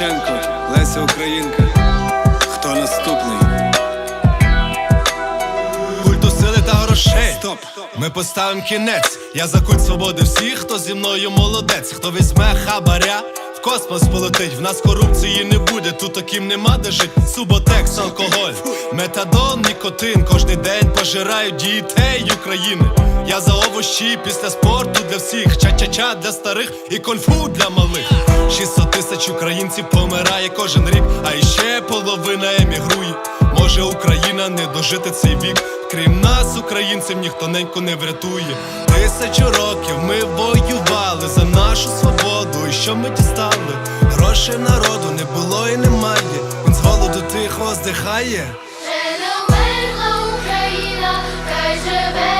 Шевченко, Леся Українка. Хто наступний? Культу сили та грошей. Стоп! Ми поставимо кінець. Я за культ свободи всіх, хто зі мною молодець, хто візьме хабаря. Космос полетить, в нас корупції не буде, тут таким нема де жить. Суботекс, алкоголь, метадон, нікотин. Кожний день пожирають дітей України. Я за овощі після спорту для всіх. Ча-ча-ча для старих і кольфу для малих. 600 тисяч українців помирає кожен рік, а іще половина емігрує. Може Україна не дожити цей вік. Крім нас, українців, ніхто ненько не врятує. Тисячу років ми воювали за нашу свободу. Що ми дістали? Грошей народу не було і немає. Він з голоду тихо здихає. Ще Україна, хай живе